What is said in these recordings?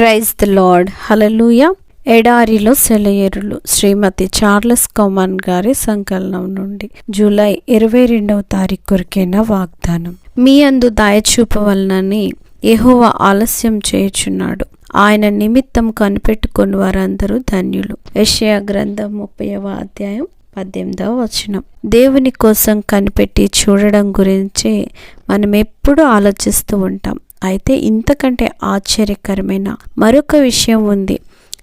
Praise the lord హలలుయ ఎడారిలో సెలయేరులు. శ్రీమతి Charles కౌమాన్ గారి సంకలనం నుండి జూలై ఇరవై రెండవ తారీఖు కొరికైన వాగ్దానం. మీ అందు దయచూపవలనని ఎహోవ ఆలస్యం చేయుచున్నాడు. ఆయన నిమిత్తం కనిపెట్టుకుని వారందరూ ధన్యులు. యషయా గ్రంథం ముప్పైవ అధ్యాయం పద్దెనిమిదవ వచనం. దేవుని కోసం కనిపెట్టి చూడడం గురించి మనం ఎప్పుడూ ఆలోచిస్తూ ఉంటాం. అయితే ఇంతకంటే ఆశ్చర్యకరమైన మరొక విషయం ఉంది.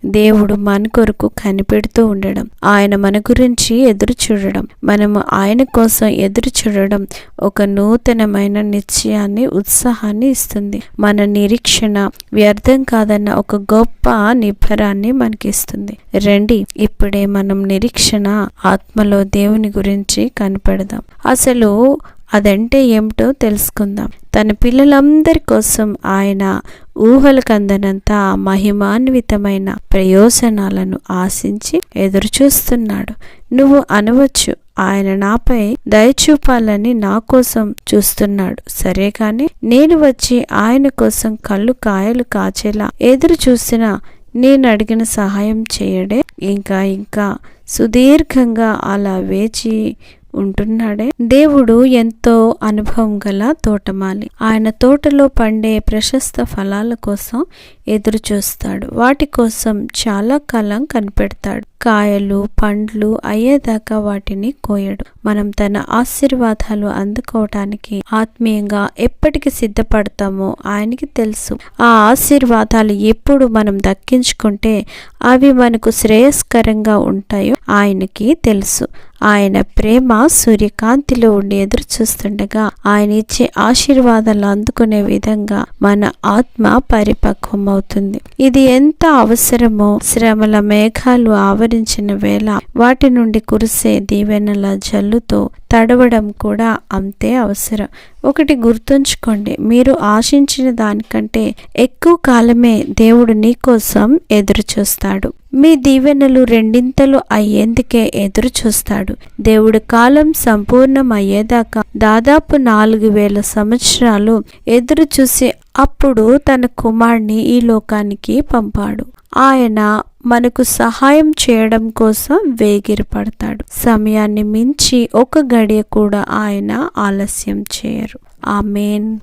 దేవుడు మన కొరకు కనిపెడుతూ ఉండడం ఆయన మన గురించి ఎదురు చూడడం. మనము ఆయన కోసం ఎదురు చూడడం ఒక నూతనమైన నిశ్చయాన్ని ఉత్సాహాన్ని ఇస్తుంది. మన నిరీక్షణ వ్యర్థం కాదన్న ఒక గొప్ప నిబ్బరాన్ని మనకిస్తుంది. రండి ఇప్పుడే మనం నిరీక్షణ ఆత్మలో దేవుని గురించి కనిపెడదాం. అసలు అదంటే ఏమిటో తెలుసుకుందాం. తన పిల్లలందరి కోసం ఆయన ఊహలు కందనంత మహిమాన్వితమైన ప్రయోజనాలను ఆశించి ఎదురుచూస్తున్నాడు. నువ్వు అనవచ్చు ఆయన నాపై దయచూపాలని నా కోసం చూస్తున్నాడు. సరే కాని నేను వచ్చి ఆయన కోసం కళ్ళు కాయలు కాచేలా ఎదురు చూసినా నేను అడిగిన సహాయం చేయడే. ఇంకా ఇంకా సుదీర్ఘంగా అలా వేచి ఉంటున్నాడే. దేవుడు ఎంతో అనుభవం గల తోటమాలి. ఆయన తోటలో పండే ప్రశస్త ఫలాల కోసం ఎదురు చూస్తాడు వాటి కోసం చాలా కాలం కనిపెడతాడు. కాయలు పండ్లు అయ్యేదాకా వాటిని కోయడు. మనం తన ఆశీర్వాదాలు అందుకోవటానికి ఆత్మీయంగా ఎప్పటికి సిద్ధపడతామో ఆయనకి తెలుసు. ఆ ఆశీర్వాదాలు ఎప్పుడు మనం దక్కించుకుంటే అవి మనకు శ్రేయస్కరంగా ఉంటాయో ఆయనకి తెలుసు. ఆయన ప్రేమ సూర్యకాంతిలో ఉండి ఎదురు చూస్తుండగా ఆయన ఇచ్చే ఆశీర్వాదాలు అందుకునే విధంగా మన ఆత్మ పరిపక్వం అవుతుంది ఇది ఎంత అవసరమో శ్రమల మేఘాలు ఆవరించిన వేళ వాటి నుండి కురిసే దీవెనల జల్లుతో తడవడం కూడా అంతే అవసరం. ఒకటి గుర్తుంచుకోండి మీరు ఆశించిన దానికంటే ఎక్కువ కాలమే దేవుడు నీకోసం ఎదురు చూస్తాడు మీ దీవెనలు రెండింతలు అయ్యేందుకే ఎదురు చూస్తాడు దేవుడి కాలం సంపూర్ణం అయ్యేదాకా దాదాపు నాలుగు వేల సంవత్సరాలు ఎదురు చూసి అప్పుడు తన కుమారుని ఈ లోకానికి పంపాడు. ఆయన మనకు సహాయం చేయడం కోసం వేగిరపడతాడు. సమయాన్ని మించి ఒక గడియ కూడా ఆయన ఆలస్యం చేయరు. ఆమెన్.